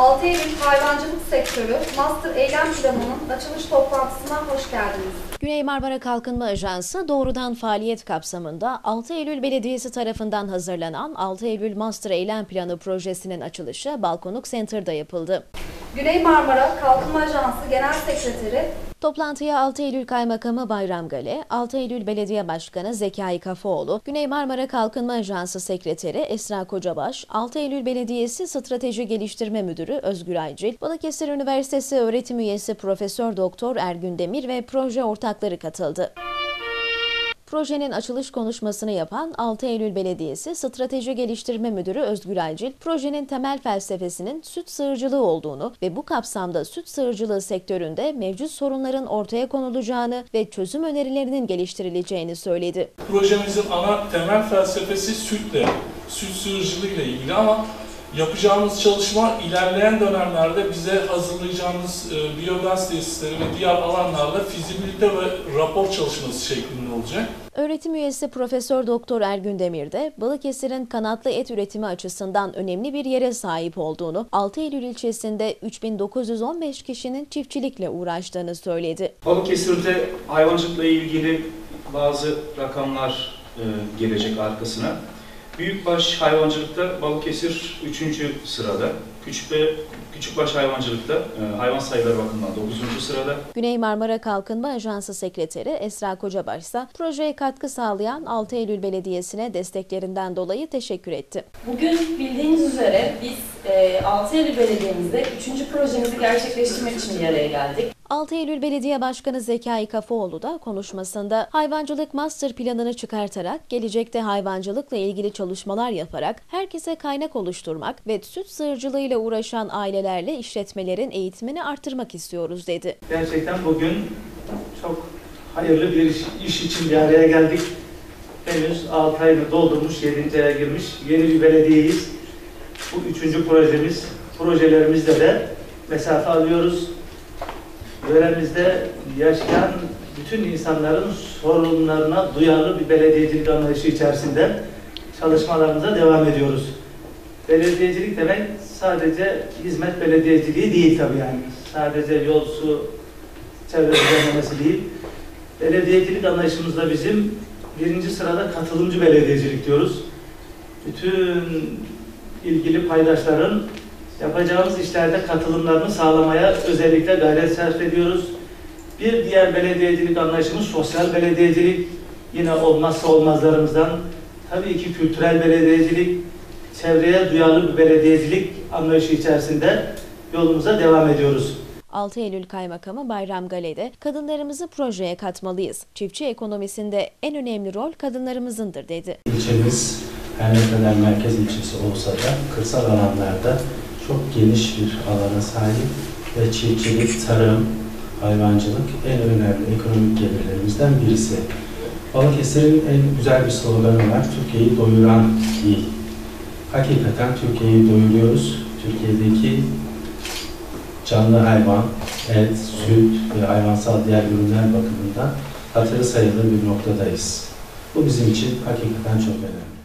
6 Eylül Hayvancılık Sektörü Master Eylem Planı'nın açılış toplantısına hoş geldiniz. Güney Marmara Kalkınma Ajansı doğrudan faaliyet kapsamında 6 Eylül Belediyesi tarafından hazırlanan 6 Eylül Master Eylem Planı projesinin açılışı Balkonuk Center'da yapıldı. Güney Marmara Kalkınma Ajansı Genel Sekreteri Toplantıya 6 Eylül Kaymakamı Bayram Gale, 6 Eylül Belediye Başkanı Zekai Kafaoğlu, Güney Marmara Kalkınma Ajansı Sekreteri Esra Kocabaş, 6 Eylül Belediyesi Strateji Geliştirme Müdürü Özgür Aycil, Balıkesir Üniversitesi öğretim üyesi Profesör Doktor Ergün Demir ve proje ortakları katıldı. Projenin açılış konuşmasını yapan 6 Eylül Belediyesi Strateji Geliştirme Müdürü Özgür Aycil, projenin temel felsefesinin süt sığırcılığı olduğunu ve bu kapsamda süt sığırcılığı sektöründe mevcut sorunların ortaya konulacağını ve çözüm önerilerinin geliştirileceğini söyledi. Projemizin ana temel felsefesi sütle, süt sığırcılığıyla ilgili ama yapacağımız çalışma ilerleyen dönemlerde bize hazırlayacağımız e, biyogaz tesisleri ve diğer alanlarda fizibilite ve rapor çalışması şeklinde olacak. Öğretim üyesi Profesör Doktor Ergün Demir de Balıkesir'in kanatlı et üretimi açısından önemli bir yere sahip olduğunu, 6 Eylül ilçesinde 3915 kişinin çiftçilikle uğraştığını söyledi. Balıkesir'de hayvancılıkla ilgili bazı rakamlar e, gelecek arkasına. Büyükbaş hayvancılıkta Balıkesir 3. sırada. Küçük ve küçükbaş hayvancılıkta e, hayvan sayıları bakımından 9. sırada. Güney Marmara Kalkınma Ajansı Sekreteri Esra Kocabaş ise projeye katkı sağlayan 6 Eylül Belediyesi'ne desteklerinden dolayı teşekkür etti. Bugün bildiğiniz üzere biz 6 Eylül Belediye'mizde 3. projemizi gerçekleştirmek için bir araya geldik. 6 Eylül Belediye Başkanı Zekai Kafaoğlu da konuşmasında hayvancılık master planını çıkartarak gelecekte hayvancılıkla ilgili çalışmalar yaparak herkese kaynak oluşturmak ve süt sığırcılığıyla uğraşan ailelerle işletmelerin eğitimini artırmak istiyoruz dedi. Gerçekten bugün çok hayırlı bir iş, iş için bir araya geldik. Henüz 6 ayını doldurmuş, 7. aya girmiş yeni bir belediyeyiz. Bu üçüncü projemiz, projelerimizde de mesafe alıyoruz. Yöremizde yaşayan bütün insanların sorunlarına duyarlı bir belediyecilik anlayışı içerisinde çalışmalarımıza devam ediyoruz. Belediyecilik demek sadece hizmet belediyeciliği değil tabii yani. Sadece yol, su, çevre düzenlemesi değil. Belediyecilik anlayışımızda bizim birinci sırada katılımcı belediyecilik diyoruz. Bütün ilgili paydaşların yapacağımız işlerde katılımlarını sağlamaya özellikle gayret sarf ediyoruz. Bir diğer belediyecilik anlayışımız sosyal belediyecilik. Yine olmazsa olmazlarımızdan tabii ki kültürel belediyecilik, çevreye duyarlı bir belediyecilik anlayışı içerisinde yolumuza devam ediyoruz. 6 Eylül Kaymakamı Bayram Gale'de kadınlarımızı projeye katmalıyız. Çiftçi ekonomisinde en önemli rol kadınlarımızındır dedi. İlçemiz her ne kadar merkez ilçesi olsa da kırsal alanlarda çok geniş bir alana sahip ve çiftçilik, tarım, hayvancılık en önemli ekonomik gelirlerimizden birisi. Balıkesir'in en güzel bir sloganı var, Türkiye'yi doyuran il. Hakikaten Türkiye'yi doyuruyoruz. Türkiye'deki canlı hayvan, et, süt ve hayvansal diğer ürünler bakımından hatırı sayılır bir noktadayız. Bu bizim için hakikaten çok önemli.